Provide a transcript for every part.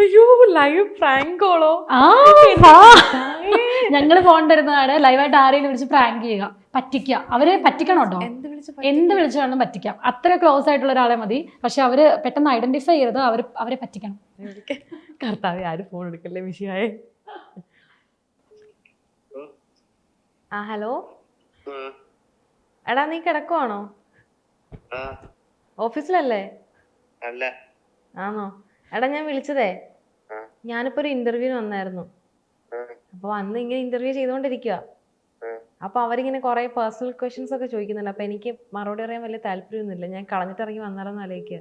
അയ്യോ live prank കോളോ ആ ഞങ്ങൾ ഫോൺ തരുന്നതാണ്. ലൈവായിട്ട് ആരെയും വിളിച്ച് പ്രാങ്ക് ചെയ്യുക. പറ്റിക്കുക. അവരെ പറ്റിക്കണം കേട്ടോ എന്ത് വിളിച്ച് വേണം പറ്റിക്കാം. അത്ര ക്ലോസ് ആയിട്ടുള്ള ഒരാളെ മതി. പക്ഷെ അവർ പെട്ടെന്ന് ഐഡന്റിഫൈ ചെയ്ത് അവർ അവരെ പറ്റിക്കണം. കർത്താവ് ആരും ഫോൺ എടുക്കല്ലേ വിഷയമായേ? ആ ഹലോ എടാ നീ കിടക്കുവാണോ? ഓഫീസിലല്ലേ? ആണോ എടാ ഞാൻ വിളിച്ചതേ. ഞാനിപ്പോ ഒരു ഇന്റർവ്യൂവിന് വന്നായിരുന്നു. അപ്പൊ വന്ന് ഇങ്ങനെ ഇന്റർവ്യൂ ചെയ്തുകൊണ്ടിരിക്കുക. അപ്പൊ അവരിങ്ങനെ കുറെ പേഴ്സണൽ ക്വസ്റ്റ്യൻസ് ഒക്കെ ചോദിക്കുന്നുണ്ട്. അപ്പൊ എനിക്ക് മറുപടി പറയാൻ വലിയ താല്പര്യമൊന്നുമില്ല. ഞാൻ കളഞ്ഞിട്ട് ഇറങ്ങി വന്നാലോന്ന് ആലോചിക്കുക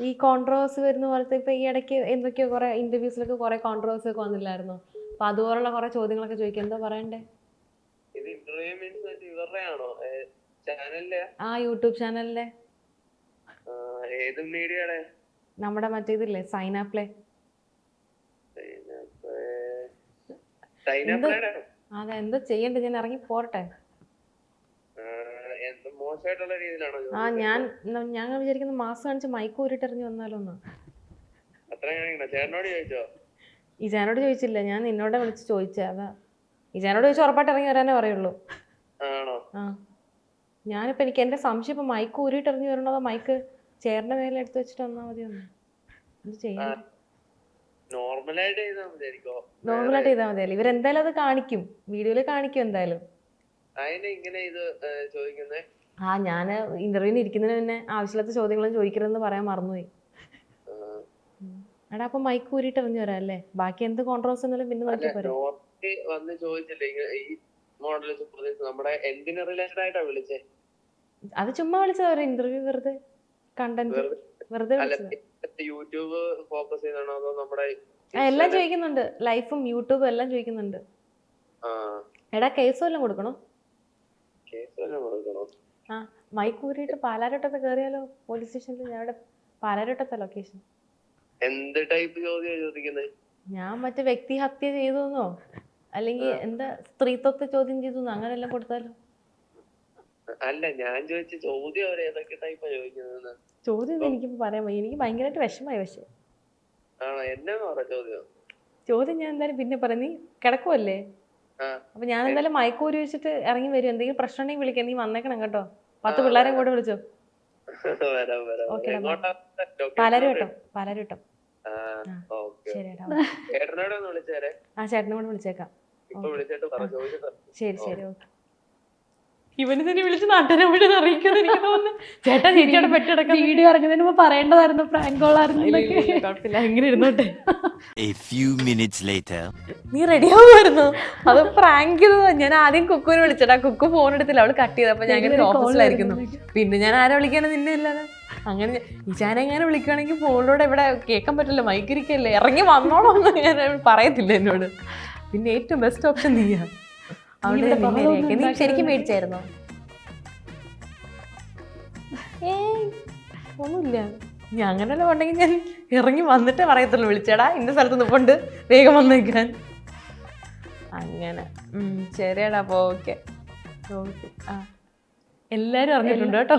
ഈ കോൺട്രവേഴ്സി വരുന്ന പോലത്തെ ഇപ്പൊ ഈ ഇടയ്ക്ക് എന്തൊക്കെയോ കുറെ ഇന്റർവ്യൂസിലൊക്കെ കുറെ കോൺട്രവേഴ്സി ഒക്കെ വന്നില്ലായിരുന്നു. അപ്പൊ അതുപോലുള്ള കുറെ ചോദ്യങ്ങളൊക്കെ ചോദിക്കും. എന്താ പറയണ്ടേ? ആ യൂട്യൂബ് ചാനലിലെ ഏത് മീഡിയയുടെ നമ്മുടെ മറ്റേ ഇതില്ലേ സൈൻ ആപ്ലേ സൈനപ്പയുടെ അതെ എന്താ ചെയ്യണ്ടേ? ഞാൻ ഇറങ്ങി പോരട്ടെ. ആ ഞാൻ ഞങ്ങൾ വിചാരിക്കുന്ന മാസം കാണിച്ച് മൈക്ക് ഊരിട്ടെറിഞ്ഞു ഇറങ്ങി വന്നാലോ ഒന്ന് അത്ര കാണിക്കണോ ചേട്ടനോട് ചോദിച്ചോ? ഇജാനോട് ചോദിച്ചില്ല. ഞാൻ നിന്നോട് വിളിച്ച് ചോദിച്ചേ അതാ. ഇജാനോട് ചോദിച്ചു ഉറപ്പായിട്ട് ഇറങ്ങി വരാനേ പറയുള്ളൂ. ആണോ? ആ. ഞാനിപ്പോ എനിക്ക് എന്റെ സംശയം ഇപ്പൊ മൈക്ക് ഊരിട്ടെറിഞ്ഞു വരണോ അതോ മൈക്ക്? ചേറിന്റെ മേലെ എടുത്തു വെച്ചിട്ട് വന്നാ മതി നോർമലായിട്ട് ചെയ്താൽ മതിയല്ലേ? ഇവരെന്തായാലും അത് കാണിക്കും. വീഡിയോയിൽ കാണിക്കും എന്തായാലും. ഇങ്ങനെ ഇത് ചോദിക്കുന്നേ? ആ ഞാൻ ഇന്റർവ്യൂവിന് ഇരിക്കുന്നതിന് മുന്നേ ആവശ്യമില്ലാത്ത ചോദ്യങ്ങളും ചോദിക്കരുതെന്ന് പറയാൻ മറന്നുപോയി. എടാ അപ്പൊ മൈക്ക് ഊരിട്ട് എറിഞ്ഞു വരാം അല്ലേ? ബാക്കി എന്ത് കോൺട്രവേഴ്സ് എന്നാലും പിന്നെ നോക്കി വന്ന് ചോദിച്ചില്ലേ? ഈ മോഡൽ നമ്മുടെ എന്തിന് റിലേറ്റഡ് ആയിട്ടാ വിളിച്ചേ? അത് ചുമ്മാ വിളിച്ചതാ ഒരു ഇന്റർവ്യൂ വെറുതെ. കണ്ടന്റ് വെറുതെ- യൂട്യൂബ് ഫോക്കസ് ചെയ്യുന്നതാണോ അതോ നമ്മുടെ എല്ലാം ചോദിക്കുന്നുണ്ട്. ലൈഫും യൂട്യൂബും എല്ലാം ചോദിക്കുന്നുണ്ട്. എടാ കേസ് വല്ലതും കൊടുക്കണോ? ആ മൈക്ക് ഊരിയിട്ട് പാലാരോട്ടത്ത് കയറിയാലോ പോലീസ് സ്റ്റേഷനിൽ ഞാൻ ഇവിടെ പാലാരോട്ടത്തെ ലൊക്കേഷൻ എന്ത് ടൈപ്പ് ചോദ്യം ചോദിക്കുന്നത് ഞാൻ മറ്റേ വ്യക്തി ഹത്യ ചെയ്തു അല്ലെങ്കിൽ എന്താ സ്ത്രീത്വത്തെ ചോദ്യം ചെയ്തു അങ്ങനെ എല്ലാം കൊടുത്താലോ? അല്ല ഞാൻ ചോദിച്ച ചോദ്യം അവർ ഏതൊക്കെ ടൈപ്പാ ചോദിക്കുന്നത് ചോദ്യം എനിക്ക് പറയാൻ വയ്യ. എനിക്ക് ഭയങ്കരമായിട്ട് വിഷമമായി പക്ഷേ. ആണോ? എന്നാന്ന് പറ ചോദ്യം. ചോദ്യം ഞാൻ എന്തായാലും പിന്നെ പറഞ്ഞു നീ കിടക്കുമല്ലേ അപ്പൊ ഞാൻ എന്തായാലും മയക്കൂരി വെച്ചിട്ട് ഇറങ്ങി വരും. എന്തെങ്കിലും പ്രശ്നം ഉണ്ടെങ്കിൽ വിളിക്കാം. നീ വന്നേക്കണം കേട്ടോ. പത്ത് പിള്ളേരെ കൂടെ വിളിച്ചോ. പലരും കേട്ടോ പലരും കേട്ടോ ആ. ശരി ചേട്ടനോട് ആ ചേട്ടനെ വിളിച്ചേക്കാം. ശരി ശരി ഓക്കെ. ഇവന് തന്നെ വിളിച്ച് നാട്ടിനെ വിളിച്ച് അറിയിക്കുന്നത് എനിക്ക് തോന്നുന്നു. ചേട്ടാ ചേച്ചിയുടെ പെട്ടെടുക്കാൻ വീഡിയോ ഇറങ്ങുന്നതിന് മുമ്പ് പറയേണ്ടതായിരുന്നു പ്രാങ്ക് കോളായിരുന്നു കുഴപ്പമില്ല. എങ്ങനെ ഇരുന്നോട്ടെ. A few minutes later. നീ റെഡി ആവുമായിരുന്നു? അത് പ്രാങ്ക് ചെയ്തതാ. ഞാൻ ആദ്യം കുക്കുവിനെ വിളിച്ചടാ കുക്കു ഫോൺ എടുത്തില്ല. അവൾ കട്ട് ചെയ്തപ്പോ ഞാൻ ഇങ്ങനെ ഓഫീസിലായിരിക്കുന്നു പിന്നെ ഞാൻ ആരെ വിളിക്കാനും നിന്നെ ഇല്ലാതെ അങ്ങനെ ഞാൻ എങ്ങനെ വിളിക്കുകയാണെങ്കിൽ ഫോണിലൂടെ ഇവിടെ കേൾക്കാൻ പറ്റില്ല. മൈക്കിരിക്കല്ലേ ഇറങ്ങി വന്നോളൂ എന്ന് ഞാൻ പറയത്തില്ല എന്നോട്. പിന്നെ ഏറ്റവും ബെസ്റ്റ് ഓപ്ഷൻ നീയാ. അവിടെ ഇവിടെ നിന്നെ ബഹളമൊന്നും കേൾക്കാം. നീ ശരിക്കും മേടിച്ചായിരുന്നോ ഏയ് ഒന്നുമില്ല. ഞാൻ അങ്ങനെയല്ല ഉണ്ടെങ്കിൽ ഞാൻ ഇറങ്ങി വന്നിട്ടേ പറയത്തുള്ളൂ. വിളിച്ചേടാ ഇന്ന സ്ഥലത്ത് നിൽപ്പുണ്ട് വേഗം വന്നേക്കാൻ. അങ്ങനെ. ഉം, പോ അപ്പോൾ ഓക്കെ. ഓക്കെ. ആ. എല്ലാവരും അറിഞ്ഞിട്ടുണ്ട് കേട്ടോ.